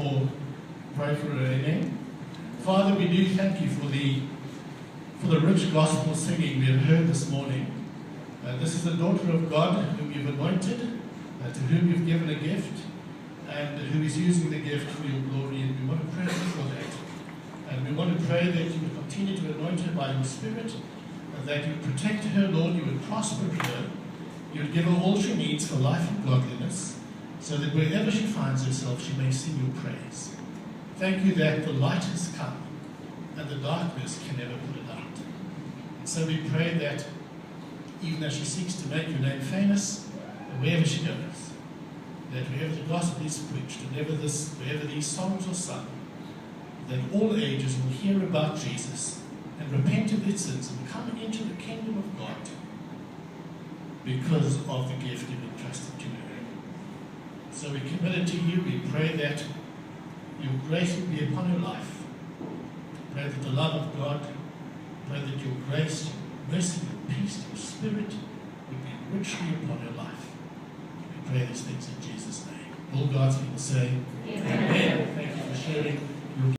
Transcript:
for, pray for Renee. Father, we do thank you for the, for the rich gospel singing we have heard this morning. Uh, this is the daughter of God whom you've anointed, uh, to whom you've given a gift, and who is using the gift for your glory. And we want to pray for that. And we want to pray that you would continue to anoint her by your Spirit, and that you would protect her, Lord, you would prosper her, you would give her all she needs for life and godliness so that wherever she finds herself, she may sing your praise. Thank you that the light has come and the darkness can never put it out. And so we pray that even as she seeks to make your name famous, wherever she goes, that wherever the gospel is preached, wherever, this, wherever these songs are sung, that all ages will hear about Jesus and repent of their sins and come into the kingdom of God. because of the gift her. So we commit it to you. We pray that your grace would be upon her life. Pray that the love of God, pray that your grace, your mercy, your peace, your spirit would be richly upon her life. We pray these things in Jesus' name. All God's people say, Amen. Thank you for sharing.